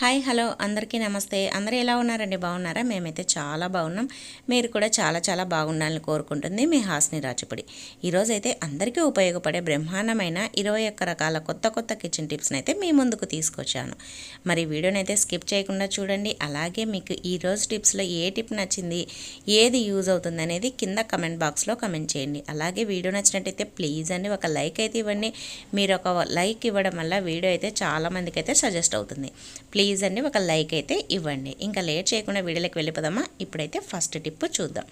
Hi hello. అందరికీ నమస్తే. అందరూ ఎలా ఉన్నారండి? బాగున్నారా? మేమైతే చాలా బాగున్నాం. మీరు కూడా చాలా చాలా బాగుండాలని కోరుకుంటుంది మీ హాస్ని రాజుపడి ఈరోజైతే అందరికీ ఉపయోగపడే బ్రహ్మాండమైన ఇరవై ఒక్క రకాల కొత్త కొత్త కిచెన్ టిప్స్ని అయితే మీ ముందుకు తీసుకొచ్చాను. మరి వీడియోని అయితే స్కిప్ చేయకుండా చూడండి. అలాగే మీకు ఈరోజు టిప్స్లో ఏ టిప్ నచ్చింది ఏది యూజ్ అవుతుంది అనేది కింద కమెంట్ బాక్స్లో కమెంట్ చేయండి. అలాగే వీడియో నచ్చినట్టయితే ప్లీజ్ అండి ఒక లైక్ అయితే ఇవ్వండి. మీరు ఒక లైక్ ఇవ్వడం వల్ల వీడియో అయితే చాలామందికి అయితే సజెస్ట్ అవుతుంది. ప్లీజ్ ప్లీజ్ అండి ఒక లైక్ అయితే ఇవ్వండి. ఇంకా లేట్ చేయకుండా వీడియోలోకి వెళ్ళిపోదామా? ఇప్పుడైతే ఫస్ట్ టిప్ చూద్దాం.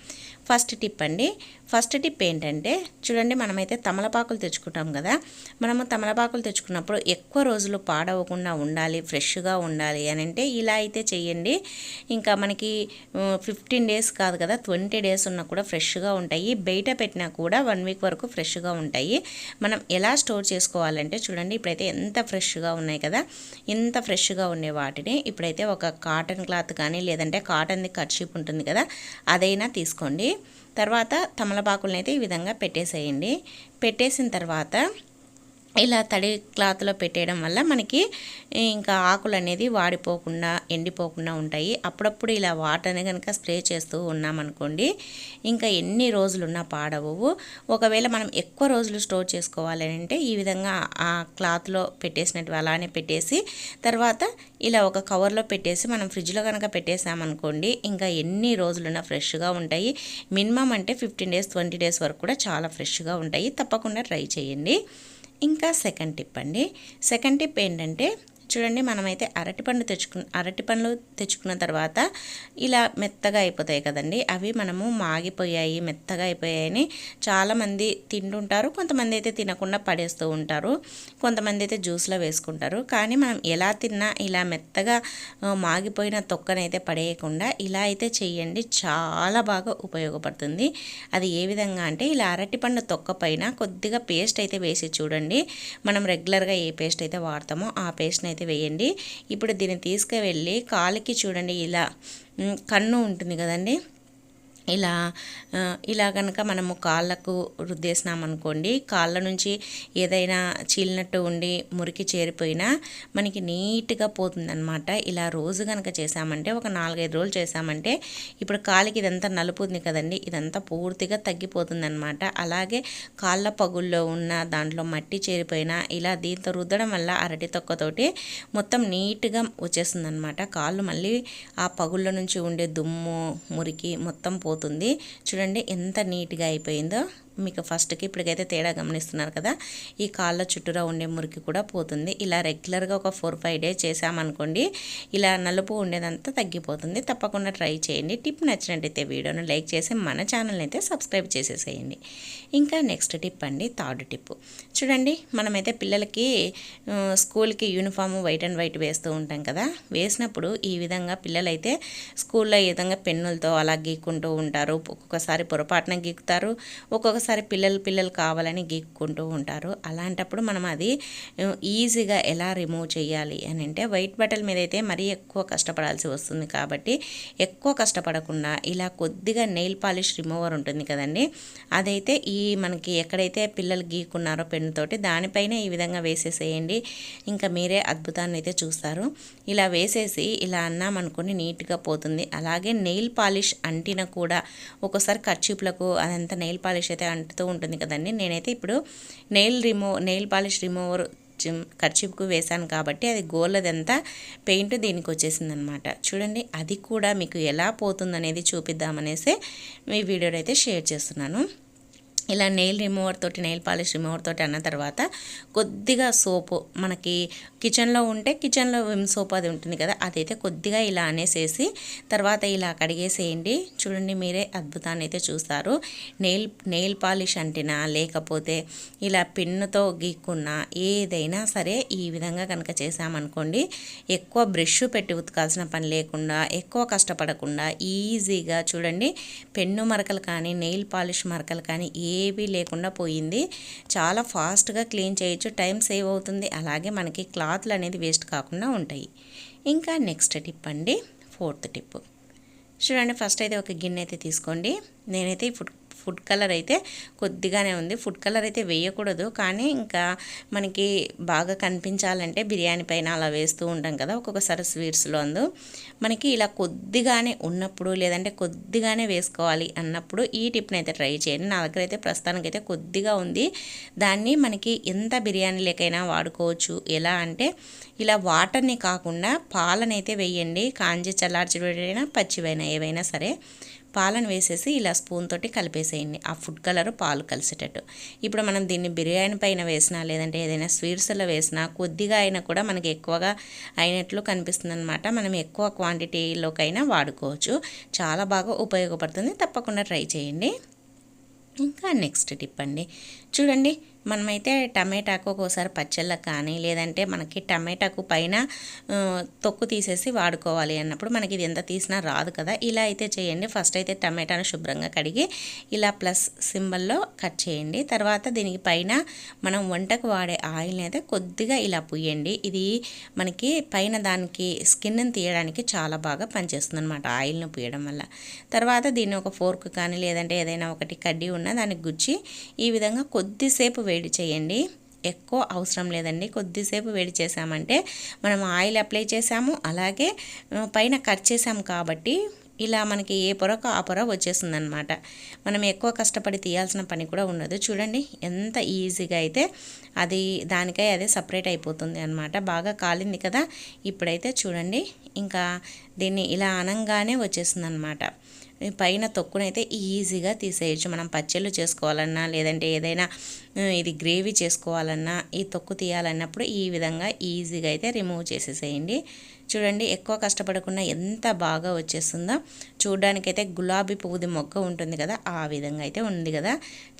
ఫస్ట్ టిప్ అండి. ఫస్ట్ టిప్ ఏంటంటే చూడండి మనమైతే తమలపాకులు తెచ్చుకుంటాం కదా. మనము తమలపాకులు తెచ్చుకున్నప్పుడు ఎక్కువ రోజులు పాడవకుండా ఉండాలి ఫ్రెష్గా ఉండాలి అని అంటే ఇలా అయితే చేయండి ఇంకా మనకి ఫిఫ్టీన్ డేస్ కాదు కదా ట్వంటీ డేస్ ఉన్నా కూడా ఫ్రెష్గా ఉంటాయి. బయట పెట్టినా కూడా వన్ వీక్ వరకు ఫ్రెష్గా ఉంటాయి. మనం ఎలా స్టోర్ చేసుకోవాలంటే చూడండి ఇప్పుడైతే ఎంత ఫ్రెష్గా ఉన్నాయి కదా ఎంత ఫ్రెష్గా ఉండే వాటిని ఇప్పుడైతే ఒక కాటన్ క్లాత్ కానీ లేదంటే కాటన్ది కర్చీప్ ఉంటుంది కదా అదైనా తీసుకోండి. తర్వాత తమలపాకులను అయితే ఈ విధంగా పెట్టేసేయండి. పెట్టేసిన తర్వాత ఇలా తడి క్లాత్లో పెట్టేయడం వల్ల మనకి ఇంకా ఆకులు అనేది వాడిపోకుండా ఎండిపోకుండా ఉంటాయి. అప్పుడప్పుడు ఇలా వాటర్ని కనుక స్ప్రే చేస్తూ ఉన్నామనుకోండి ఇంకా ఎన్ని రోజులున్నా పాడవు ఒకవేళ మనం ఎక్కువ రోజులు స్టోర్ చేసుకోవాలి అంటే ఈ విధంగా ఆ క్లాత్లో పెట్టేసినట్టు అలానే పెట్టేసి తర్వాత ఇలా ఒక కవర్లో పెట్టేసి మనం ఫ్రిడ్జ్లో కనుక పెట్టేసామనుకోండి ఇంకా ఎన్ని రోజులున్నా ఫ్రెష్గా ఉంటాయి. మినిమం అంటే ఫిఫ్టీన్ డేస్ ట్వంటీ డేస్ వరకు కూడా చాలా ఫ్రెష్గా ఉంటాయి. తప్పకుండా ట్రై చేయండి. ఇంకా సెకండ్ టిప్ అండి. సెకండ్ టిప్ ఏంటంటే చూడండి మనమైతే అరటిపండు తెచ్చుకు అరటిపండ్లు తెచ్చుకున్న తర్వాత ఇలా మెత్తగా అయిపోతాయి కదండి. అవి మనము మాగిపోయాయి మెత్తగా అయిపోయాయని చాలామంది తింటుంటారు. కొంతమంది అయితే తినకుండా పడేస్తూ ఉంటారు. కొంతమంది అయితే జ్యూస్లో వేసుకుంటారు. కానీ మనం ఎలా తిన్నా ఇలా మెత్తగా మాగిపోయిన తొక్కనైతే పడేయకుండా ఇలా అయితే చేయండి. చాలా బాగా ఉపయోగపడుతుంది. అది ఏ విధంగా అంటే ఇలా అరటిపండు తొక్క పైన కొద్దిగా పేస్ట్ అయితే వేసి చూడండి. మనం రెగ్యులర్గా ఏ పేస్ట్ అయితే వాడతామో ఆ పేస్ట్ని అయితే వేయండి. ఇప్పుడు దీన్ని తీసుకువెళ్ళి కాలికి చూడండి ఇలా. కన్ను ఉంటుంది కదండి. ఇలా ఇలా కనుక మనము కాళ్ళకు రుద్దేసినామనుకోండి కాళ్ళ నుంచి ఏదైనా చీలినట్టు ఉండి మురికి చేరిపోయినా మనకి నీట్గా పోతుందన్నమాట. ఇలా రోజు కనుక చేసామంటే ఒక నాలుగైదు రోజులు చేసామంటే ఇప్పుడు కాలికి ఇదంతా నలుపుంది కదండి ఇదంతా పూర్తిగా తగ్గిపోతుందన్నమాట. అలాగే కాళ్ళ పగుల్లో ఉన్న దాంట్లో మట్టి చేరిపోయినా ఇలా దీంతో రుద్దడం వల్ల అరటి తొక్కతోటి మొత్తం నీట్గా వచ్చేస్తుంది అనమాట కాళ్ళు మళ్ళీ ఆ పగుళ్ళ నుంచి ఉండే దుమ్ము మురికి మొత్తం పో అవుతుంది చూడండి ఎంత నీట్గా అయిపోయిందో. మీకు ఫస్ట్కి ఇప్పటికైతే తేడా గమనిస్తున్నారు కదా ఈ కాళ్ళ చుట్టూరా ఉండే మురికి కూడా పోతుంది. ఇలా రెగ్యులర్గా ఒక ఫోర్ ఫైవ్ డేస్ చేసామనుకోండి ఇలా నలుపు ఉండేదంతా తగ్గిపోతుంది. తప్పకుండా ట్రై చేయండి. టిప్ నచ్చినట్టయితే వీడియోను లైక్ చేసి మన ఛానల్ని అయితే సబ్స్క్రైబ్ చేసేసేయండి. ఇంకా నెక్స్ట్ టిప్ అండి థర్డ్ టిప్. చూడండి మనమైతే పిల్లలకి స్కూల్కి యూనిఫామ్ వైట్ అండ్ వైట్ వేస్తూ ఉంటాం కదా వేసినప్పుడు ఈ విధంగా పిల్లలైతే స్కూల్లో ఈ విధంగా పెన్నులతో అలా గీక్కుంటూ ఉంటారు. ఒక్కొక్కసారి పొరపాటున గీకుతారు ఒక్కొక్క ఒక్కొక్కసారి పిల్లలు పిల్లలు కావాలని గీక్కుంటూ ఉంటారు. అలాంటప్పుడు మనం అది ఈజీగా ఎలా రిమూవ్ చేయాలి అని అంటే వైట్ బట్టల మీద అయితే మరీ ఎక్కువ కష్టపడాల్సి వస్తుంది కాబట్టి ఎక్కువ కష్టపడకుండా ఇలా కొద్దిగా నెయిల్ పాలిష్ రిమూవర్ ఉంటుంది కదండి. అదైతే ఈ మనకి ఎక్కడైతే పిల్లలు గీకున్నారో పెన్నుతోటి దానిపైన ఈ విధంగా వేసేసేయండి. ఇంకా మీరే అద్భుతాన్ని అయితే చూస్తారు. ఇలా వేసేసి ఇలా అన్నామనుకుని నీట్గా పోతుంది. అలాగే నెయిల్ పాలిష్ అంటిన కూడా ఒక్కోసారి కర్చీపులకు అదంతా నెయిల్ పాలిష్ అయితే అంటుతూ ఉంటుంది కదండి. నేనైతే ఇప్పుడు nail remove nail polish remover ఖర్చుకు వేశాను కాబట్టి అది గోళ్ళదంతా పెయింట్ దీనికి వచ్చేసింది అనమాట చూడండి అది కూడా మీకు ఎలా పోతుందనేది చూపిద్దామనేసి మీ వీడియోలో అయితే షేర్ చేస్తున్నాను. ఇలా నెయిల్ రిమూవర్ తోటి నెయిల్ పాలిష్ రిమూవర్ తోటి అన్న తర్వాత కొద్దిగా సోపు మనకి కిచెన్లో ఉంటే కిచెన్లో విమ్ సోప్ అది ఉంటుంది కదా అదైతే కొద్దిగా ఇలా అనేసేసి తర్వాత ఇలా కడిగేసేయండి. చూడండి మీరే అద్భుతాన్ని అయితే చూస్తారు. నెయిల్ నెయిల్ పాలిష్ అంటినా లేకపోతే ఇలా పెన్నుతో గీక్కున్నా ఏదైనా సరే ఈ విధంగా కనుక చేసామనుకోండి ఎక్కువ బ్రష్ పెట్టి ఉతకాల్సిన పని లేకుండా ఎక్కువ కష్టపడకుండా ఈజీగా చూడండి పెన్ను మరకలు కానీ నెయిల్ పాలిష్ మరకలు కానీ ఏ ఏవీ లేకుండా పోయింది. చాలా ఫాస్ట్గా క్లీన్ చేయొచ్చు టైం సేవ్ అవుతుంది. అలాగే మనకి క్లాత్లు అనేది వేస్ట్ కాకుండా ఉంటాయి. ఇంకా నెక్స్ట్ టిప్ అండి ఫోర్త్ టిప్. చూడండి ఫస్ట్ అయితే ఒక గిన్నె అయితే తీసుకోండి. నేనైతే ఇప్పుడు ఫుడ్ కలర్ అయితే కొద్దిగానే ఉంది. ఫుడ్ కలర్ అయితే వేయకూడదు. కానీ ఇంకా మనకి బాగా కనిపించాలంటే బిర్యానీ పైన అలా వేస్తూ ఉంటాం కదా ఒక్కొక్కసారి స్వీట్స్లో అందు మనకి ఇలా కొద్దిగానే ఉన్నప్పుడు లేదంటే కొద్దిగానే వేసుకోవాలి అన్నప్పుడు ఈ టిప్ని అయితే ట్రై చేయండి. నా దగ్గర అయితే ప్రస్తుతానికైతే కొద్దిగా ఉంది. దాన్ని మనకి ఎంత బిర్యానీ లేకైనా వాడుకోవచ్చు. ఎలా అంటే ఇలా వాటర్ని కాకుండా పాలనైతే వేయండి. కాంజి చల్లార్చివైనా పచ్చివైనా ఏవైనా సరే. పాలను వేసేసి ఇలా స్పూన్ తోటి కలిపేసేయండి. ఆ ఫుడ్ కలర్ పాలు కలిసేటట్టు. ఇప్పుడు మనం దీన్ని బిర్యానీ పైన వేసినా లేదంటే ఏదైనా స్వీట్స్లో వేసినా కొద్దిగా అయినా కూడా మనకి ఎక్కువగా అయినట్లు కనిపిస్తుంది అనమాట మనం ఎక్కువ క్వాంటిటీలోకైనా వాడుకోవచ్చు. చాలా బాగా ఉపయోగపడుతుంది. తప్పకుండా ట్రై చేయండి. ఇంకా నెక్స్ట్ టిప్ అండి. చూడండి మనమైతే టమాటాకు ఒక్కోసారి పచ్చళ్ళకు కానీ లేదంటే మనకి టమాటాకు పైన తొక్కు తీసేసి వాడుకోవాలి అన్నప్పుడు మనకి ఇది ఎంత తీసినా రాదు కదా. ఇలా అయితే చేయండి. ఫస్ట్ అయితే టమాటాను శుభ్రంగా కడిగి ఇలా ప్లస్ సింబల్లో కట్ చేయండి. తర్వాత దీనికి పైన మనం వంటకు వాడే ఆయిల్ని అయితే కొద్దిగా ఇలా పుయ్యండి. ఇది మనకి పైన దానికి స్కిన్ని తీయడానికి చాలా బాగా పనిచేస్తుంది అనమాట ఆయిల్ను పుయ్యడం వల్ల. తర్వాత దీన్ని ఒక ఫోర్క్ కానీ లేదంటే ఏదైనా ఒకటి కడ్డీ ఉన్న దానికి గుచ్చి ఈ విధంగా కొద్దిసేపు వేడి చేయండి. ఎక్కువ అవసరం లేదండి. కొద్దిసేపు వేడి చేసామంటే మనం ఆయిల్ అప్లై చేసాము అలాగే పైన కట్ చేసాము కాబట్టి ఇలా మనకి ఏ పొరకు ఆ పొర వచ్చేసిందనమాట అనమాట మనం ఎక్కువ కష్టపడి తీయాల్సిన పని కూడా ఉండదు. చూడండి ఎంత ఈజీగా అయితే అది దానికై అదే సపరేట్ అయిపోతుంది అనమాట బాగా కాలింది కదా. ఇప్పుడైతే చూడండి ఇంకా దీన్ని ఇలా అనంగానే వచ్చేసింది అనమాట పైన తొక్కునైతే ఈజీగా తీసేయచ్చు. మనం పచ్చళ్ళు చేసుకోవాలన్నా లేదంటే ఏదైనా ఇది గ్రేవీ చేసుకోవాలన్నా ఈ తొక్కు తీయాలన్నప్పుడు ఈ విధంగా ఈజీగా అయితే రిమూవ్ చేసేసేయండి. చూడండి ఎక్కువ కష్టపడకుండా ఎంత బాగా వచ్చేస్తుందో. చూడడానికైతే గులాబీ పువ్వుది మొగ్గ ఉంటుంది కదా ఆ విధంగా అయితే ఉంది కదా.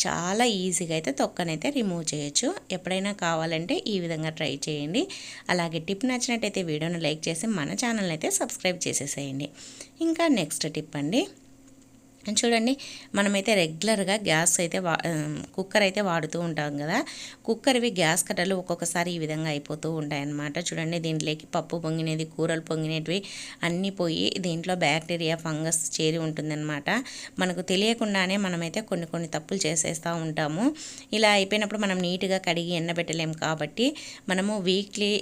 చాలా ఈజీగా అయితే తొక్కనైతే రిమూవ్ చేయొచ్చు. ఎప్పుడైనా కావాలంటే ఈ విధంగా ట్రై చేయండి. అలాగే టిప్ నచ్చినట్టయితే వీడియోని లైక్ చేసి మన ఛానల్ అయితే సబ్స్క్రైబ్ చేసేసేయండి. ఇంకా నెక్స్ట్ టిప్ అండి. చూడండి మనమైతే రెగ్యులర్గా గ్యాస్ అయితే వా కుక్కర్ అయితే వాడుతూ ఉంటాం కదా. కుక్కర్వి గ్యాస్ కట్టలు ఒక్కొక్కసారి ఈ విధంగా అయిపోతూ ఉంటాయన్నమాట. చూడండి దీంట్లోకి పప్పు పొంగినది కూరలు పొంగినవి అన్నీ పోయి దీంట్లో బ్యాక్టీరియా ఫంగస్ చేరి ఉంటుందన్నమాట. మనకు తెలియకుండానే మనమైతే కొన్ని కొన్ని తప్పులు చేసేస్తూ ఉంటాము. ఇలా అయిపోయినప్పుడు మనం నీట్గా కడిగి ఎండబెట్టలేము కాబట్టి మనము వీక్లీ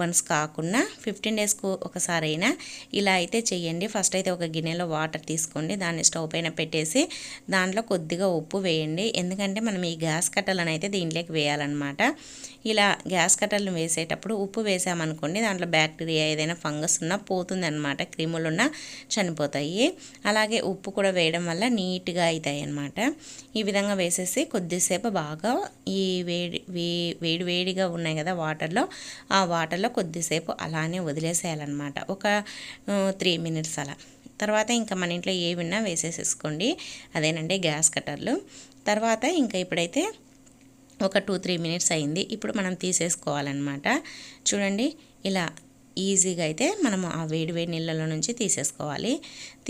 వన్స్ కాకుండా ఫిఫ్టీన్ డేస్కు ఒకసారి అయినా ఇలా అయితే చేయండి ఫస్ట్ అయితే ఒక గిన్నెలో వాటర్ తీసుకోండి. దాన్ని స్టవ్ పైన పెట్టేసి దాంట్లో కొద్దిగా ఉప్పు వేయండి. ఎందుకంటే మనం ఈ గ్యాస్ కట్టలను అయితే దీంట్లోకి వేయాలన్నమాట. ఇలా గ్యాస్ కట్టలను వేసేటప్పుడు ఉప్పు వేసామనుకోండి దాంట్లో బ్యాక్టీరియా ఏదైనా ఫంగస్ ఉన్నా పోతుంది అనమాట క్రిములు ఉన్నా చనిపోతాయి. అలాగే ఉప్పు కూడా వేయడం వల్ల నీట్గా అవుతాయి అన్నమాట ఈ విధంగా వేసేసి కొద్దిసేపు బాగా ఈ వేడి వేడి వేడిగా ఉన్నాయి కదా వాటర్లో ఆ వాటర్ వాటర్లో కొద్దిసేపు అలానే వదిలేసేయాలన్నమాట. ఒక త్రీ మినిట్స్ అలా. తర్వాత ఇంకా మన ఇంట్లో ఏవిన్నా వేసేసేసుకోండి. అదేనండి గ్యాస్ కట్టర్లు. తర్వాత ఇంకా ఇప్పుడైతే ఒక టూ త్రీ మినిట్స్ అయింది. ఇప్పుడు మనం తీసేసుకోవాలన్నమాట. చూడండి ఇలా ఈజీగా అయితే మనము ఆ వేడి వేడి నీళ్ళలో నుంచి తీసేసుకోవాలి.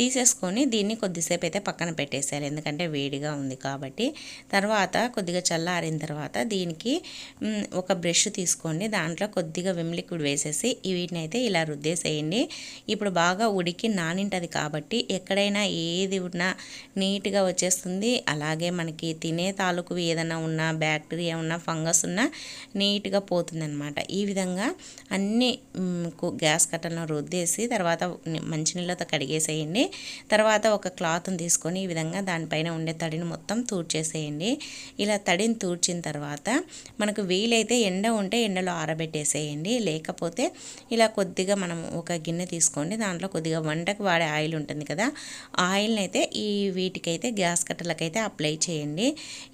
తీసేసుకొని దీన్ని కొద్దిసేపు అయితే పక్కన పెట్టేసేయాలి. ఎందుకంటే వేడిగా ఉంది కాబట్టి. తర్వాత కొద్దిగా చల్లారిన తర్వాత దీనికి ఒక బ్రష్ తీసుకోండి. దాంట్లో కొద్దిగా విమ్ లిక్విడ్ వేసేసి వీటిని అయితే ఇలా రుద్దేసేయండి. ఇప్పుడు బాగా ఉడికి నానింటది కాబట్టి ఎక్కడైనా ఏది ఉన్నా నీట్గా వచ్చేస్తుంది. అలాగే మనకి తినే తాలూకు ఏదైనా ఉన్నా బ్యాక్టీరియా ఉన్నా ఫంగస్ ఉన్నా నీట్గా పోతుందన్నమాట. ఈ విధంగా అన్ని గ్యాస్ కట్టలను రుద్దేసి తర్వాత మంచినీళ్ళతో కడిగేసేయండి. తర్వాత ఒక క్లాత్ని తీసుకొని ఈ విధంగా దానిపైన ఉండే తడిని మొత్తం తూడ్చేసేయండి. ఇలా తడిని తూడ్చిన తర్వాత మనకు వీలైతే ఎండ ఉంటే ఎండలో ఆరబెట్టేసేయండి. లేకపోతే ఇలా కొద్దిగా మనం ఒక గిన్నె తీసుకోండి. దాంట్లో కొద్దిగా వంటకు వాడే ఆయిల్ ఉంటుంది కదా ఆయిల్ని అయితే ఈ వీటికైతే గ్యాస్ కట్టలకైతే అప్లై చేయండి.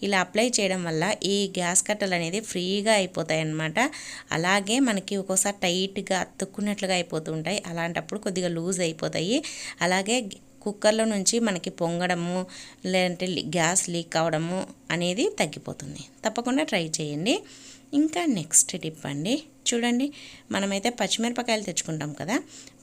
ఇలా అప్లై చేయడం వల్ల ఈ గ్యాస్ కట్టలు అనేది ఫ్రీగా అయిపోతాయి అన్నమాట అలాగే మనకి ఒక్కోసారి టైట్గా అతుక్కున్నట్లుగా అయిపోతుంటాయి. అలాంటప్పుడు కొద్దిగా లూజ్ అయిపోతాయి. అలాగే కుక్కర్లో నుంచి మనకి పొంగడము లేదంటే గ్యాస్ లీక్ అవడము అనేది తగ్గిపోతుంది. తప్పకుండా ట్రై చేయండి. ఇంకా నెక్స్ట్ టిప్ అండి. చూడండి మనమైతే పచ్చిమిరపకాయలు తెచ్చుకుంటాం కదా.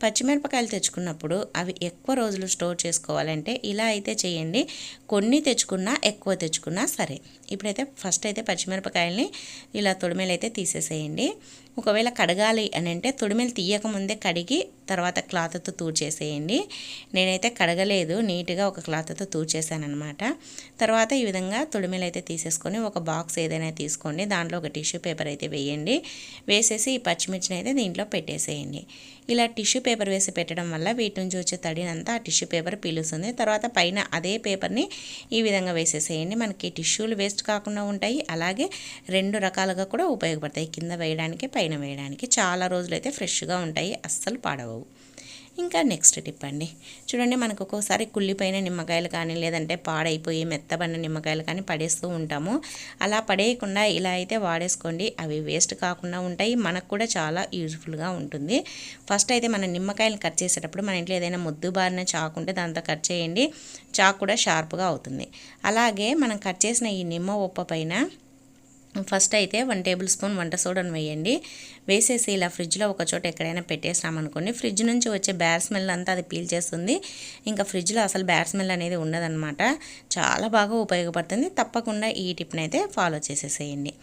పచ్చిమిరపకాయలు తెచ్చుకున్నప్పుడు అవి ఎక్కువ రోజులు స్టోర్ చేసుకోవాలంటే ఇలా అయితే చేయండి. కొన్ని తెచ్చుకున్నా ఎక్కువ తెచ్చుకున్నా సరే. ఇప్పుడైతే ఫస్ట్ అయితే పచ్చిమిరపకాయల్ని ఇలా తొడిమేలు అయితే తీసేసేయండి. ఒకవేళ కడగాలి అని అంటే తొడిమేలు తీయకముందే కడిగి తర్వాత క్లాత్తో తూడ్చేసేయండి నేనైతే కడగలేదు నీట్గా ఒక క్లాత్తో తూడ్చేసాను తర్వాత ఈ విధంగా తొడిమెలు అయితే తీసేసుకొని ఒక బాక్స్ ఏదైనా తీసుకోండి. దాంట్లో ఒక టిష్యూ పేపర్ అయితే వేయండి. వేసేసి ఈ పచ్చిమిర్చిని అయితే దీంట్లో పెట్టేసేయండి. ఇలా టిష్యూ పేపర్ వేసి పెట్టడం వల్ల వీటి నుంచి వచ్చే తడినంతా ఆ టిష్యూ పేపర్ పీలుస్తుంది. తర్వాత పైన అదే పేపర్ని ఈ విధంగా వేసేసేయండి. మనకి టిష్యూలు వేస్ట్ కాకుండా ఉంటాయి. అలాగే రెండు రకాలుగా కూడా ఉపయోగపడతాయి. కింద వేయడానికి పైన వేయడానికి. చాలా రోజులు అయితే ఫ్రెష్గా ఉంటాయి. అస్సలు పాడవవు. ఇంకా నెక్స్ట్ టిప్ అండి. చూడండి మనకు ఒక్కోసారి కుళ్ళిపోయిన నిమ్మకాయలు కానీ లేదంటే పాడైపోయి మెత్తబడిన నిమ్మకాయలు కానీ పడేస్తూ ఉంటాము. అలా పడేయకుండా ఇలా అయితే వాడేసుకోండి. అవి వేస్ట్ కాకుండా ఉంటాయి. మనకు కూడా చాలా యూజ్ఫుల్గా ఉంటుంది. ఫస్ట్ అయితే మన నిమ్మకాయలు కట్ చేసేటప్పుడు మన ఇంట్లో ఏదైనా ముద్దు బారిన చాకు ఉంటే దాంతో కట్ చేయండి. చాకు కూడా షార్ప్గా అవుతుంది. అలాగే మనం కట్ చేసిన ఈ నిమ్మ ఉప్ప పైన ఫస్ట్ అయితే వన్ టేబుల్ స్పూన్ వంట సోడాను వేయండి. వేసేసి ఇలా ఫ్రిడ్జ్లో ఒక చోట ఎక్కడైనా పెట్టేసామనుకోండి ఫ్రిడ్జ్ నుంచి వచ్చే బ్యాడ్ స్మెల్ అంతా అది పీల్ చేస్తుంది. ఇంకా ఫ్రిడ్జ్లో అసలు బ్యాడ్ స్మెల్ అనేది ఉండదన్నమాట. చాలా బాగా ఉపయోగపడుతుంది. తప్పకుండా ఈ టిప్ని అయితే ఫాలో చేసేసేయండి.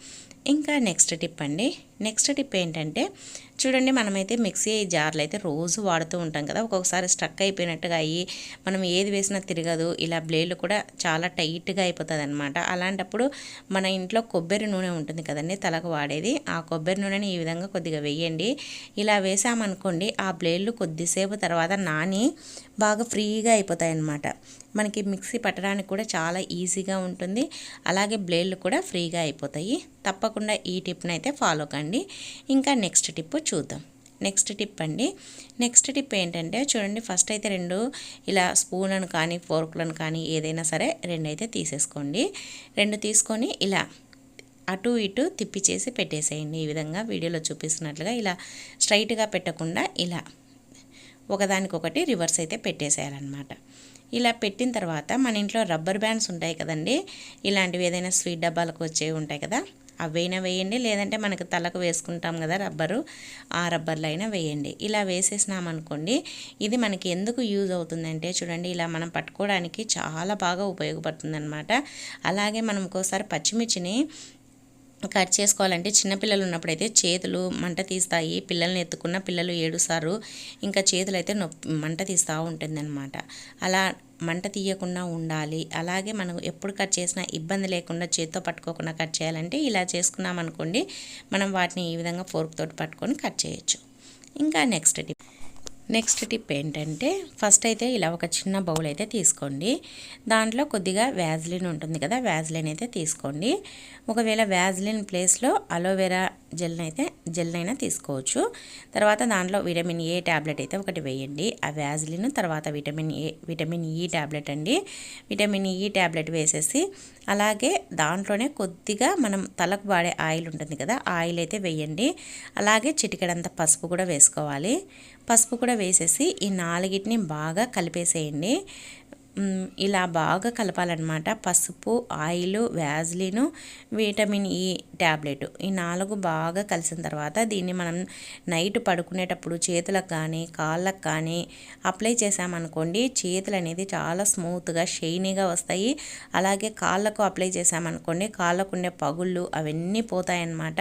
ఇంకా నెక్స్ట్ టిప్ అండి. నెక్స్ట్ టిప్ ఏంటంటే చూడండి మనమైతే మిక్సీ జార్లు అయితే రోజు వాడుతూ ఉంటాం కదా. ఒక్కొక్కసారి స్ట్రక్ అయిపోయినట్టుగా అయ్యి మనం ఏది వేసినా తిరగదు. ఇలా బ్లేడ్లు కూడా చాలా టైట్గా అయిపోతుంది అనమాట అలాంటప్పుడు మన ఇంట్లో కొబ్బరి నూనె ఉంటుంది కదండి తలకు వాడేది. ఆ కొబ్బరి నూనెని ఈ విధంగా కొద్దిగా వేయండి. ఇలా వేసామనుకోండి ఆ బ్లేడ్లు కొద్దిసేపు తర్వాత నాని బాగా ఫ్రీగా అయిపోతాయి అన్నమాట మనకి మిక్సీ పట్టడానికి కూడా చాలా ఈజీగా ఉంటుంది. అలాగే బ్లేడ్లు కూడా ఫ్రీగా అయిపోతాయి. తప్పకుండా ఈ టిప్ని అయితే ఫాలో కండి. ఇంకా నెక్స్ట్ టిప్ చూద్దాం. నెక్స్ట్ టిప్ అండి. నెక్స్ట్ టిప్ ఏంటంటే చూడండి ఫస్ట్ అయితే రెండు ఇలా స్పూన్లను కానీ ఫోర్క్లను కానీ ఏదైనా సరే రెండు అయితే తీసేసుకోండి. రెండు తీసుకొని ఇలా అటు ఇటు తిప్పి చేసి పెట్టేసేయండి. ఈ విధంగా వీడియోలో చూపిస్తున్నట్లుగా ఇలా స్ట్రైట్గా పెట్టకుండా ఇలా ఒకదానికొకటి రివర్స్ అయితే పెట్టేసేయాలన్నమాట. ఇలా పెట్టిన తర్వాత మన ఇంట్లో రబ్బర్ బ్యాండ్స్ ఉంటాయి కదండి ఇలాంటివి ఏదైనా స్వీట్ డబ్బాలకు వచ్చేవి ఉంటాయి కదా అవైనా వేయండి. లేదంటే మనకు తలకు వేసుకుంటాం కదా రబ్బరు. ఆ రబ్బర్లు అయినా వేయండి. ఇలా వేసేసినామనుకోండి ఇది మనకి ఎందుకు యూజ్ అవుతుందంటే చూడండి ఇలా మనం పట్టుకోవడానికి చాలా బాగా ఉపయోగపడుతుందనమాట అలాగే మనం ఒక్కోసారి పచ్చిమిర్చిని కట్ చేసుకోవాలంటే చిన్నపిల్లలు ఉన్నప్పుడైతే చేతులు మంట తీస్తాయి. పిల్లల్ని ఎత్తుకున్న పిల్లలు ఏడుస్తారు. ఇంకా చేతులు అయితే నొప్పి మంట తీస్తూ ఉంటుందన్నమాట. అలా మంట తీయకుండా ఉండాలి. అలాగే మనం ఎప్పుడు కట్ చేసినా ఇబ్బంది లేకుండా చేత్తో పట్టుకోకుండా కట్ చేయాలంటే ఇలా చేసుకున్నాం అనుకోండి మనం వాటిని ఈ విధంగా ఫోర్క్ తోటి పట్టుకొని కట్ చేయొచ్చు. ఇంకా నెక్స్ట్ టిప్. నెక్స్ట్ టిప్ ఏంటంటే ఫస్ట్ అయితే ఇలా ఒక చిన్న బౌల్ అయితే తీసుకోండి. దాంట్లో కొద్దిగా వ్యాజ్లిన్ ఉంటుంది కదా వ్యాజ్లిన్ అయితే తీసుకోండి. ఒకవేళ వ్యాజ్లిన్ ప్లేస్లో అలోవెరా జెల్ అయితే జెల్ అయినా తీసుకోవచ్చు. తర్వాత దాంట్లో విటమిన్ ఏ ట్యాబ్లెట్ అయితే ఒకటి వేయండి. ఆ వ్యాజ్లిన్ తర్వాత vitamin A vitamin E tablet అండి. విటమిన్ ఈ ట్యాబ్లెట్ వేసేసి అలాగే దాంట్లోనే కొద్దిగా మనం తలకు వాడే ఆయిల్ ఉంటుంది కదా ఆయిల్ అయితే వేయండి. అలాగే చిటికెడంత పసుపు కూడా వేసుకోవాలి. పసుపు కూడా వేసేసి ఈ నాలుగిటిని బాగా కలిపేసేయండి. ఇలా బాగా కలపాలన్నమాట. పసుపు oil vaseline vitamin E tablet ఈ నాలుగు బాగా కలిసిన తర్వాత దీన్ని మనం నైట్ పడుకునేటప్పుడు చేతులకు కానీ కాళ్ళకు కానీ అప్లై చేసామనుకోండి చేతులు అనేది చాలా స్మూత్గా షైనీగా వస్తాయి. అలాగే కాళ్ళకు అప్లై చేసామనుకోండి కాళ్ళకు ఉండే పగుళ్ళు అవన్నీ పోతాయన్నమాట.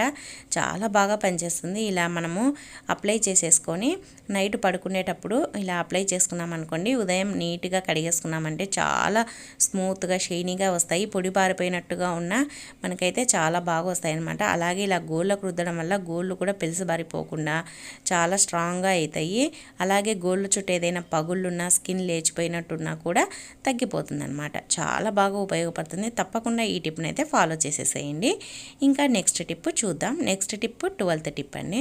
చాలా బాగా పనిచేస్తుంది. ఇలా మనము అప్లై చేసేసుకొని నైట్ పడుకునేటప్పుడు ఇలా అప్లై చేసుకున్నాం అనుకోండి ఉదయం నీట్గా కడిగేసుకున్నాం చేసుకున్నామంటే చాలా స్మూత్గా షైనీగా వస్తాయి. పొడి పారిపోయినట్టుగా ఉన్న మనకైతే చాలా బాగా వస్తాయి అనమాట అలాగే ఇలా గోళ్ళకు రుద్దడం వల్ల గోళ్ళు కూడా బారిపోకుండా చాలా స్ట్రాంగ్గా అవుతాయి అలాగే గోళ్ళు చుట్టూ ఏదైనా పగుళ్ళున్నా స్కిన్ లేచిపోయినట్టున్నా కూడా తగ్గిపోతుంది అనమాట చాలా బాగా ఉపయోగపడుతుంది. తప్పకుండా ఈ టిప్ని అయితే ఫాలో చేసేసేయండి. ఇంకా నెక్స్ట్ టిప్ చూద్దాం. నెక్స్ట్ టిప్ ట్వెల్త్ టిప్ అండి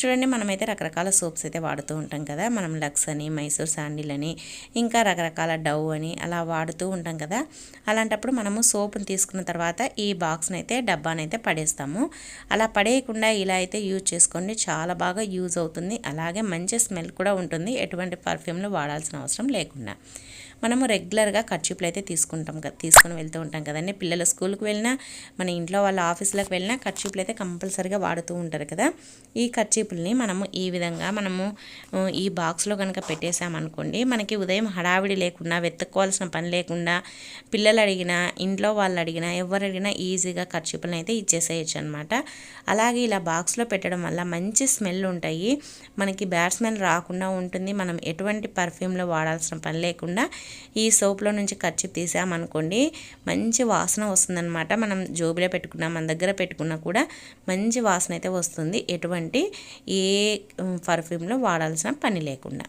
చూడండి మనమైతే రకరకాల సోప్స్ అయితే వాడుతూ ఉంటాం కదా. మనం లక్స్ అని మైసూర్ శాండిల్ అని ఇంకా రకరకాల డవ్ అని అలా వాడుతూ ఉంటాం కదా. అలాంటప్పుడు మనము సోప్ని తీసుకున్న తర్వాత ఈ బాక్స్ని అయితే డబ్బానైతే పడేస్తాము. అలా పడేయకుండా ఇలా అయితే యూజ్ చేసుకోండి. చాలా బాగా యూజ్ అవుతుంది. అలాగే మంచి స్మెల్ కూడా ఉంటుంది. ఎటువంటి పర్ఫ్యూమ్లు వాడాల్సిన అవసరం లేకుండా. మనము రెగ్యులర్గా ఖర్చుపులు అయితే తీసుకుంటాం కదా తీసుకొని వెళ్తూ ఉంటాం కదండి. పిల్లలు స్కూల్కి వెళ్ళినా మన ఇంట్లో వాళ్ళ ఆఫీసులకు వెళ్ళినా ఖర్చుపులు అయితే కంపల్సరీగా వాడుతూ ఉంటారు కదా. ఈ ఖర్చుపుల్ని మనము ఈ విధంగా మనము ఈ బాక్స్లో కనుక పెట్టేసామనుకోండి మనకి ఉదయం హడావిడి లేకుండా వెతుక్కోవాల్సిన పని లేకుండా పిల్లలు అడిగినా ఇంట్లో వాళ్ళు అడిగినా ఎవరు అడిగినా ఈజీగా ఖర్చుపులను అయితే ఇచ్చేసేయచ్చు అనమాట అలాగే ఇలా బాక్స్లో పెట్టడం వల్ల మంచి స్మెల్ ఉంటాయి. మనకి బ్యాడ్ స్మెల్ రాకుండా ఉంటుంది. మనం ఎటువంటి పర్ఫ్యూమ్లో వాడాల్సిన పని లేకుండా ఈ సోప్లో నుంచి ఖర్చు తీసామనుకోండి మంచి వాసన వస్తుందన్నమాట. మనం జోబిలో పెట్టుకున్నా మన దగ్గర పెట్టుకున్నా కూడా మంచి వాసన అయితే వస్తుంది. ఎటువంటి ఏ పర్ఫ్యూమ్లో వాడాల్సిన పని లేకుండా.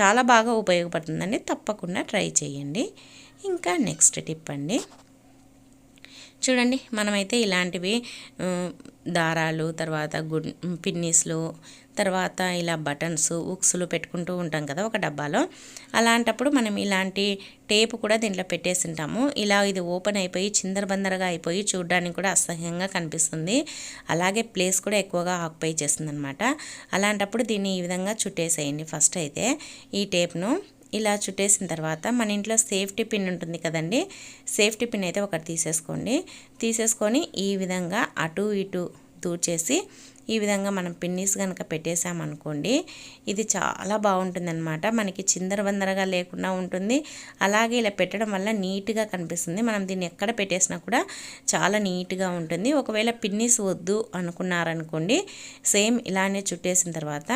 చాలా బాగా ఉపయోగపడుతుందండి. తప్పకుండా ట్రై చేయండి. ఇంకా నెక్స్ట్ టిప్ అండి. చూడండి మనమైతే ఇలాంటివి దారాలు తర్వాత గుడ్ పిన్నీస్లు తర్వాత ఇలా బటన్స్ ఉక్స్లు పెట్టుకుంటూ ఉంటాం కదా ఒక డబ్బాలో. అలాంటప్పుడు మనం ఇలాంటి టేప్ కూడా దీంట్లో పెట్టేసి ఉంటాము ఇలా ఇది ఓపెన్ అయిపోయి చిందరబందరగా అయిపోయి చూడడానికి కూడా అసహ్యంగా కనిపిస్తుంది. అలాగే ప్లేస్ కూడా ఎక్కువగా ఆక్యుపై చేస్తుంది అనమాట అలాంటప్పుడు దీన్ని ఈ విధంగా చుట్టేసేయండి ఫస్ట్ అయితే ఈ టేప్ను. ఇలా చుట్టేసిన తర్వాత మన ఇంట్లో సేఫ్టీ పిన్ ఉంటుంది కదండి సేఫ్టీ పిన్ అయితే ఒకటి తీసేసుకోండి. తీసేసుకొని ఈ విధంగా అటు ఇటు దూర్చేసి ఈ విధంగా మనం పిన్నీస్ కనుక పెట్టేసామనుకోండి ఇది చాలా బాగుంటుందన్నమాట. మనకి చిందరబందరగా లేకుండా ఉంటుంది. అలాగే ఇలా పెట్టడం వల్ల నీట్గా కనిపిస్తుంది. మనం దీన్ని ఎక్కడ పెట్టేసినా కూడా చాలా నీట్గా ఉంటుంది. ఒకవేళ పిన్నీస్ వద్దు అనుకున్నారనుకోండి సేమ్ ఇలానే చుట్టేసిన తర్వాత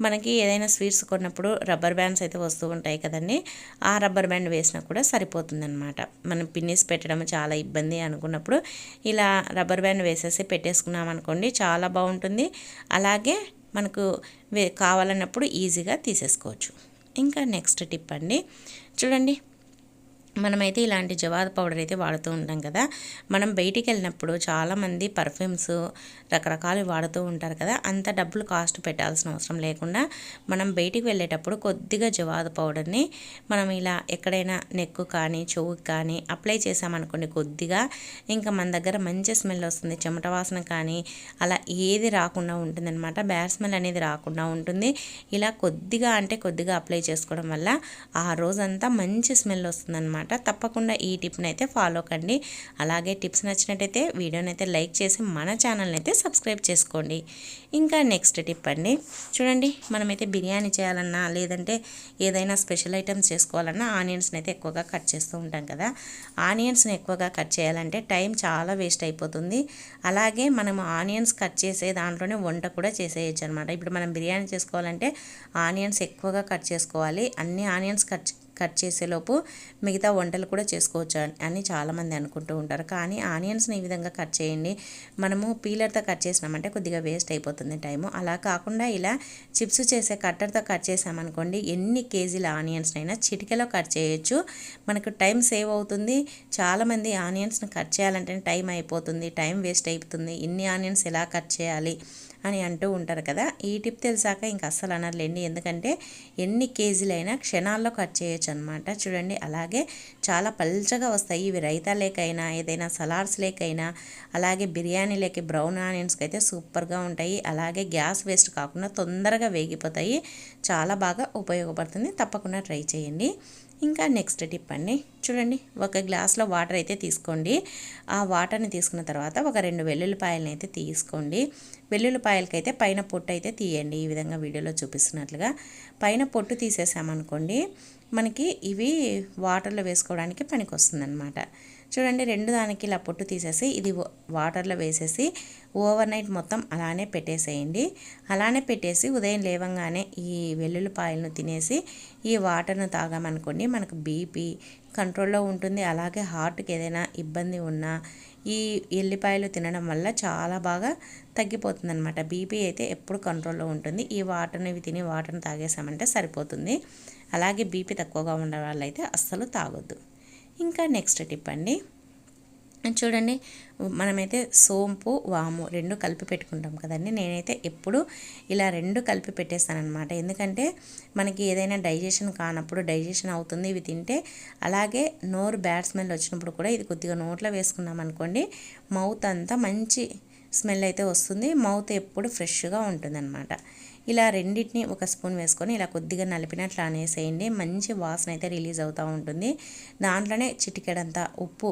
మనకి ఏదైనా స్వీట్స్ కొన్నప్పుడు రబ్బర్ బ్యాండ్స్ అయితే వస్తూ ఉంటాయి కదండి. ఆ రబ్బర్ బ్యాండ్ వేసినా కూడా సరిపోతుందన్నమాట. మనం పిన్నిస్ పెట్టడం చాలా ఇబ్బంది అనుకున్నప్పుడు ఇలా రబ్బర్ బ్యాండ్ వేసేసి పెట్టేసుకున్నాం అనుకోండి చాలా బాగుంటుంది. అలాగే మనకు కావాలన్నప్పుడు ఈజీగా తీసేసుకోవచ్చు. ఇంకా నెక్స్ట్ టిప్ అండి. చూడండి మనమైతే ఇలాంటి జవాద పౌడర్ అయితే వాడుతూ ఉంటాం కదా. మనం బయటికి వెళ్ళినప్పుడు చాలామంది పర్ఫ్యూమ్స్ రకరకాలు వాడుతూ ఉంటారు కదా. అంత డబ్బులు కాస్ట్ పెట్టాల్సిన అవసరం లేకుండా మనం బయటికి వెళ్ళేటప్పుడు కొద్దిగా జవాద పౌడర్ని మనం ఇలా ఎక్కడైనా నెక్కు కానీ చెవుకి కానీ అప్లై చేసామనుకోండి కొద్దిగా ఇంకా మన దగ్గర మంచి స్మెల్ వస్తుంది. చెమట వాసన కానీ అలా ఏది రాకుండా ఉంటుందన్నమాట. బ్యాడ్ స్మెల్ అనేది రాకుండా ఉంటుంది. ఇలా కొద్దిగా అంటే కొద్దిగా అప్లై చేసుకోవడం వల్ల ఆ రోజంతా మంచి స్మెల్ వస్తుందన్నమాట. అనమాట తప్పకుండా ఈ టిప్ని అయితే ఫాలో కండి. అలాగే టిప్స్ నచ్చినట్టయితే వీడియోని అయితే లైక్ చేసి మన ఛానల్ని అయితే సబ్స్క్రైబ్ చేసుకోండి. ఇంకా నెక్స్ట్ టిప్ అండి. చూడండి మనమైతే బిర్యానీ చేయాలన్నా లేదంటే ఏదైనా స్పెషల్ ఐటమ్స్ చేసుకోవాలన్నా ఆనియన్స్ని అయితే ఎక్కువగా కట్ చేస్తూ ఉంటాం కదా. ఆనియన్స్ని ఎక్కువగా కట్ చేయాలంటే టైం చాలా వేస్ట్ అయిపోతుంది. అలాగే మనం ఆనియన్స్ కట్ చేసే దాంట్లోనే వంట కూడా చేసేయచ్చు అనమాట ఇప్పుడు మనం బిర్యానీ చేసుకోవాలంటే ఆనియన్స్ ఎక్కువగా కట్ చేసుకోవాలి. అన్ని ఆనియన్స్ కట్ కట్ చేసేలోపు మిగతా వంటలు కూడా చేసుకోవచ్చు అని చాలామంది అనుకుంటూ ఉంటారు. కానీ ఆనియన్స్ని ఈ విధంగా కట్ చేయండి. మనము పీలర్తో కట్ చేసినామంటే కొద్దిగా వేస్ట్ అయిపోతుంది టైము. అలా కాకుండా ఇలా చిప్స్ చేసే కట్టర్తో కట్ చేసామనుకోండి ఎన్ని కేజీల ఆనియన్స్ అయినా చిటికలో కట్ చేయొచ్చు. మనకు టైం సేవ్ అవుతుంది. చాలామంది ఆనియన్స్ని కట్ చేయాలంటే టైం అయిపోతుంది టైం వేస్ట్ అయిపోతుంది. ఇన్ని ఆనియన్స్ ఎలా కట్ చేయాలి? అని అంటూ ఉంటారు కదా. ఈ టిప్ తెలిసాక ఇంకా అస్సలు అనర్లేండి. ఎందుకంటే ఎన్ని కేజీలైనా క్షణాల్లో కట్ చేయొచ్చు అనమాట చూడండి అలాగే చాలా పల్చగా వస్తాయి. ఇవి రైతా లేకైనా ఏదైనా సలాడ్స్ లేకైనా అలాగే బిర్యానీ లేక బ్రౌన్ ఆనియన్స్కి అయితే సూపర్గా ఉంటాయి. అలాగే గ్యాస్ వేస్ట్ కాకుండా తొందరగా వేగిపోతాయి. చాలా బాగా ఉపయోగపడుతుంది. తప్పకుండా ట్రై చేయండి. ఇంకా నెక్స్ట్ టిప్ అండి. చూడండి ఒక గ్లాస్లో వాటర్ అయితే తీసుకోండి. ఆ వాటర్ని తీసుకున్న తర్వాత ఒక రెండు వెల్లుల్లిపాయలని అయితే తీసుకోండి. వెల్లుల్లిపాయలకైతే పైన పొట్టు అయితే తీయండి. ఈ విధంగా వీడియోలో చూపిస్తున్నట్లుగా. పైన పొట్టు తీసేసామనుకోండి మనకి ఇవి వాటర్లో వేసుకోవడానికి పనికి వస్తుందన్నమాట చూడండి రెండు దానికి ఇలా పొట్టు తీసేసి ఇది వాటర్లో వేసేసి ఓవర్ నైట్ మొత్తం అలానే పెట్టేసేయండి. అలానే పెట్టేసి ఉదయం లేవంగానే ఈ వెల్లుల్లిపాయలను తినేసి ఈ వాటర్ను తాగామనుకోండి మనకు బీపీ కంట్రోల్లో ఉంటుంది. అలాగే హార్ట్కి ఏదైనా ఇబ్బంది ఉన్నా ఈ ఎల్లిపాయలు తినడం వల్ల చాలా బాగా తగ్గిపోతుంది అనమాట బీపీ అయితే ఎప్పుడు కంట్రోల్లో ఉంటుంది. ఈ వాటర్ని ఇవి తిని వాటర్ని తాగేసామంటే సరిపోతుంది. అలాగే బీపీ తక్కువగా ఉండే వాళ్ళైతే అస్సలు తాగొద్దు. ఇంకా నెక్స్ట్ టిప్ అండి. చూడండి మనమైతే సోంపు వాము రెండు కలిపి పెట్టుకుంటాం కదండి. నేనైతే ఎప్పుడు ఇలా రెండు కలిపి పెట్టేస్తానమాట ఎందుకంటే మనకి ఏదైనా డైజెషన్ కానప్పుడు డైజెషన్ అవుతుంది ఇవి తింటే అలాగే నోరు బ్యాడ్ స్మెల్ వచ్చినప్పుడు కూడా ఇది కొద్దిగా నోట్లో వేసుకున్నాం అనుకోండి మౌత్ అంతా మంచి స్మెల్ అయితే వస్తుంది. మౌత్ ఎప్పుడు ఫ్రెష్గా ఉంటుందన్నమాట. ఇలా రెండింటిని ఒక స్పూన్ వేసుకొని ఇలా కొద్దిగా నలిపినట్లు అనేసేయండి మంచి వాసన అయితే రిలీజ్ అవుతూ ఉంటుంది. దాంట్లోనే చిటికెడంత ఉప్పు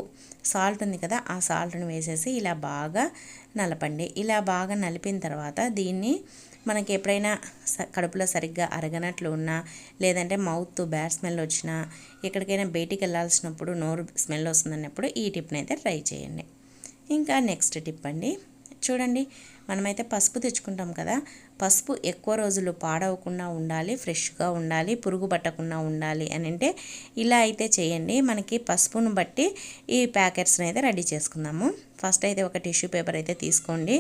సాల్ట్ ఉంది కదా ఆ సాల్ట్ని వేసేసి ఇలా బాగా నలపండి. ఇలా బాగా నలిపిన తర్వాత దీన్ని మనకి ఎప్పుడైనా కడుపులో సరిగ్గా అరగనట్లు ఉన్నా లేదంటే మౌత్ బ్యాడ్ స్మెల్ వచ్చినా ఎక్కడికైనా బయటికి వెళ్ళాల్సినప్పుడు నోరు స్మెల్ వస్తుందన్నప్పుడు ఈ టిప్ని అయితే ట్రై చేయండి. ఇంకా నెక్స్ట్ టిప్ అండి. చూడండి మనమైతే పసుపు తెచ్చుకుంటాం కదా పసుపు ఎక్కువ రోజులు పాడవకుండా ఉండాలి ఫ్రెష్గా ఉండాలి పురుగు పట్టకుండా ఉండాలి అని అంటే ఇలా అయితే చేయండి. మనకి పసుపును బట్టి ఈ ప్యాకెట్స్ని అయితే రెడీ చేసుకుందాము. ఫస్ట్ అయితే ఒక టిష్యూ పేపర్ అయితే తీసుకోండి.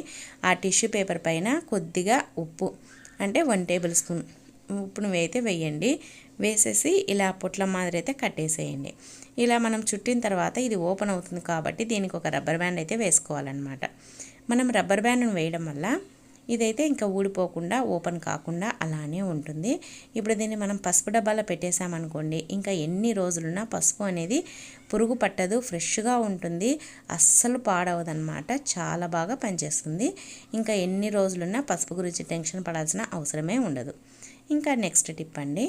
ఆ టిష్యూ పేపర్ పైన కొద్దిగా ఉప్పు అంటే వన్ టేబుల్ స్పూన్ ఉప్పును అయితే వేయండి. వేసేసి ఇలా పొట్ల మాదిరి అయితే కట్టేసేయండి. ఇలా మనం చుట్టిన తర్వాత ఇది ఓపెన్ అవుతుంది కాబట్టి దీనికి ఒక రబ్బర్ బ్యాండ్ అయితే వేసుకోవాలన్నమాట. మనం రబ్బర్ బ్యాండ్ను వేయడం వల్ల ఇదైతే ఇంకా ఊడిపోకుండా ఓపెన్ కాకుండా అలానే ఉంటుంది. ఇప్పుడు దీన్ని మనం పసుపు డబ్బాలో పెట్టేసామనుకోండి ఇంకా ఎన్ని రోజులున్నా పసుపు అనేది పురుగు పట్టదు ఫ్రెష్గా ఉంటుంది అస్సలు పాడవదనమాట చాలా బాగా పనిచేస్తుంది. ఇంకా ఎన్ని రోజులున్నా పసుపు గురించి టెన్షన్ పడాల్సిన అవసరమే ఉండదు. ఇంకా నెక్స్ట్ టిప్ అండి.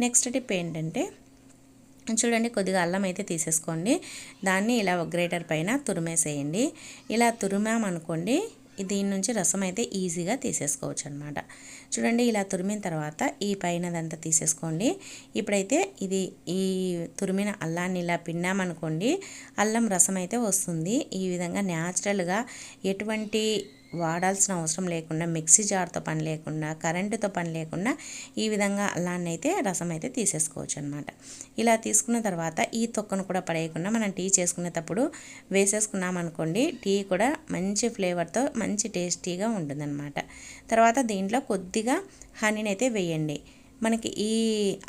నెక్స్ట్ టిప్ ఏంటంటే చూడండి కొద్దిగా అల్లం అయితే తీసేసుకోండి దాన్ని ఇలా గ్రేటర్ పైన తురిమేసేయండి. ఇలా తురిమామనుకోండి దీని నుంచి రసం అయితే ఈజీగా తీసేసుకోవచ్చు అనమాట చూడండి ఇలా తురిమిన తర్వాత ఈ పైనదంతా తీసేసుకోండి. ఇప్పుడైతే ఇది ఈ తురిమిన అల్లాన్ని ఇలా పిన్నామనుకోండి అల్లం రసం అయితే వస్తుంది. ఈ విధంగా న్యాచురల్గా ఎటువంటి వాడాల్సిన అవసరం లేకుండా మిక్సీ జార్తో పని లేకుండా కరెంటుతో పని లేకుండా ఈ విధంగా అలానైతే రసం అయితే తీసేసుకోవచ్చు అనమాట ఇలా తీసుకున్న తర్వాత ఈ తొక్కను కూడా పడేయకుండా మనం టీ చేసుకునేటప్పుడు వేసేసుకున్నాం అనుకోండి టీ కూడా మంచి ఫ్లేవర్తో మంచి టేస్టీగా ఉంటుందన్నమాట. తర్వాత దీంట్లో కొద్దిగా హనీని అయితే వేయండి. మనకి ఈ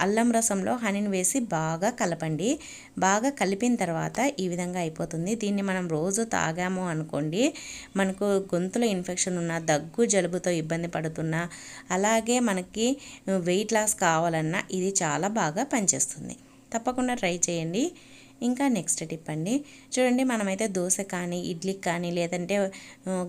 అల్లం రసంలో హనీని వేసి బాగా కలపండి. బాగా కలిపిన తర్వాత ఈ విధంగా అయిపోతుంది. దీన్ని మనం రోజు తాగాము అనుకోండి మనకు గొంతులో ఇన్ఫెక్షన్ ఉన్న దగ్గు జలుబుతో ఇబ్బంది పడుతున్నా అలాగే మనకి వెయిట్ లాస్ కావాలన్నా ఇది చాలా బాగా పనిచేస్తుంది. తప్పకుండా ట్రై చేయండి. ఇంకా నెక్స్ట్ టిప్ అండి. చూడండి మనమైతే దోశ కానీ ఇడ్లీకి కానీ లేదంటే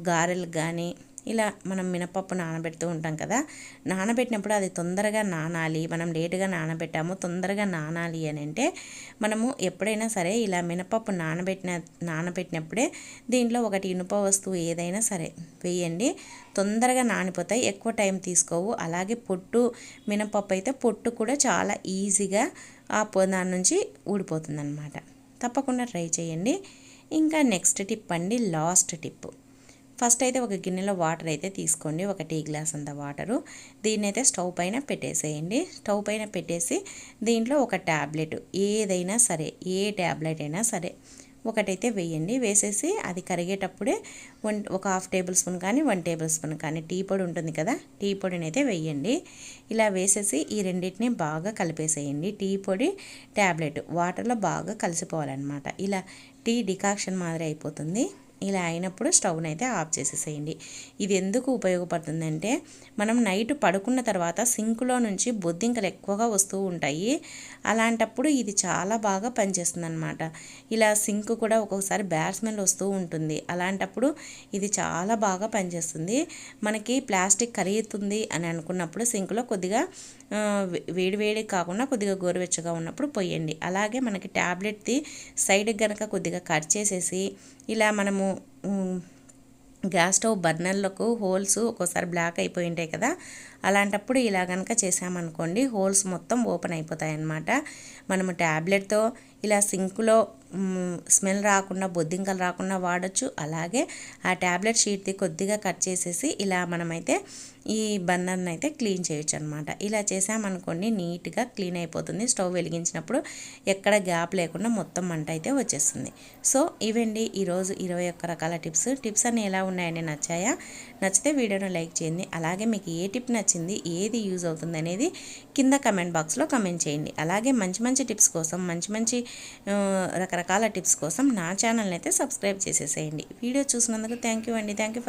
గారెలకు కానీ ఇలా మనం మినపప్పు నానబెడుతూ ఉంటాం కదా నానబెట్టినప్పుడు అది తొందరగా నానాలి మనం లేటుగా నానబెట్టాము తొందరగా నానాలి అని అంటే మనము ఎప్పుడైనా సరే ఇలా మినపప్పు నానబెట్టిన నానబెట్టినప్పుడే దీంట్లో ఒకటి ఇనుప వస్తువు ఏదైనా సరే వేయండి. తొందరగా నానిపోతాయి ఎక్కువ టైం తీసుకోవు. అలాగే పొట్టు మినపప్పు అయితే పొట్టు కూడా చాలా ఈజీగా ఆ దాని నుంచి ఊడిపోతుంది తప్పకుండా ట్రై చేయండి. ఇంకా నెక్స్ట్ టిప్ అండి లాస్ట్ టిప్. ఫస్ట్ అయితే ఒక గిన్నెలో వాటర్ అయితే తీసుకోండి. ఒక టీ గ్లాస్ అంత వాటరు. దీన్ని అయితే స్టవ్ పైన పెట్టేసేయండి. స్టవ్ పైన పెట్టేసి దీంట్లో ఒక ట్యాబ్లెట్ ఏదైనా సరే ఏ ట్యాబ్లెట్ అయినా సరే ఒకటైతే వేయండి. వేసేసి అది కరిగేటప్పుడే వన్ ఒక హాఫ్ టేబుల్ స్పూన్ కానీ వన్ టేబుల్ స్పూన్ కానీ టీ పొడి ఉంటుంది కదా టీ పొడిని అయితే వేయండి. ఇలా వేసేసి ఈ రెండింటిని బాగా కలిపేసేయండి. టీ పొడి ట్యాబ్లెట్ వాటర్లో బాగా కలిసిపోవాలన్నమాట. ఇలా టీ డికాక్షన్ మాదిరి అయిపోతుంది. ఇలా అయినప్పుడు స్టవ్ని అయితే ఆఫ్ చేసేసేయండి. ఇది ఎందుకు ఉపయోగపడుతుందంటే మనం నైట్ పడుకున్న తర్వాత సింక్లో నుంచి బొద్దింకలు ఎక్కువగా వస్తూ ఉంటాయి. అలాంటప్పుడు ఇది చాలా బాగా పనిచేస్తుంది అనమాట ఇలా సింక్ కూడా ఒక్కొక్కసారి బ్యాడ్ స్మెల్ వస్తూ ఉంటుంది. అలాంటప్పుడు ఇది చాలా బాగా పనిచేస్తుంది. మనకి ప్లాస్టిక్ కరుగుతుంది అని అనుకున్నప్పుడు సింక్లో కొద్దిగా వేడివేడి కాకుండా కొద్దిగా గోరువెచ్చగా ఉన్నప్పుడు పోయండి. అలాగే మనకి ట్యాబ్లెట్ది సైడ్కి కనుక కొద్దిగా కట్ చేసేసి ఇలా మనము గ్యాస్ స్టవ్ బర్నర్లకు హోల్స్ ఒక్కోసారి బ్లాక్ అయిపోయి ఉంటాయి కదా అలాంటప్పుడు ఇలా కనుక చేసామనుకోండి హోల్స్ మొత్తం ఓపెన్ అయిపోతాయి అన్నమాట మనము ట్యాబ్లెట్తో ఇలా సింక్లో స్మెల్ రాకుండా బొద్దింకలు రాకుండా వాడచ్చు. అలాగే ఆ ట్యాబ్లెట్ షీట్ది కొద్దిగా కట్ చేసేసి ఇలా మనమైతే ఈ బర్నర్ని అయితే క్లీన్ చేయొచ్చు అనమాట ఇలా చేసామనుకోండి నీట్గా క్లీన్ అయిపోతుంది. స్టవ్ వెలిగించినప్పుడు ఎక్కడ గ్యాప్ లేకుండా మొత్తం మంట అయితే వచ్చేస్తుంది. సో ఇవండి ఈరోజు ఇరవై ఒక్క రకాల టిప్స్. టిప్స్ అన్నీ ఎలా ఉన్నాయని నచ్చాయా? నచ్చితే వీడియోను లైక్ చేయండి. అలాగే మీకు ఏ టిప్ నచ్చింది? ఏది యూజ్ అవుతుంది అనేది కింద కమెంట్ బాక్స్లో కమెంట్ చేయండి. అలాగే మంచి మంచి టిప్స్ కోసం మంచి మంచి రకరకాల టిప్స్ కోసం నా ఛానల్ని అయితే సబ్స్క్రైబ్ చేసేసేయండి. వీడియో చూసినందుకు థ్యాంక్ యూ అండి. Thank you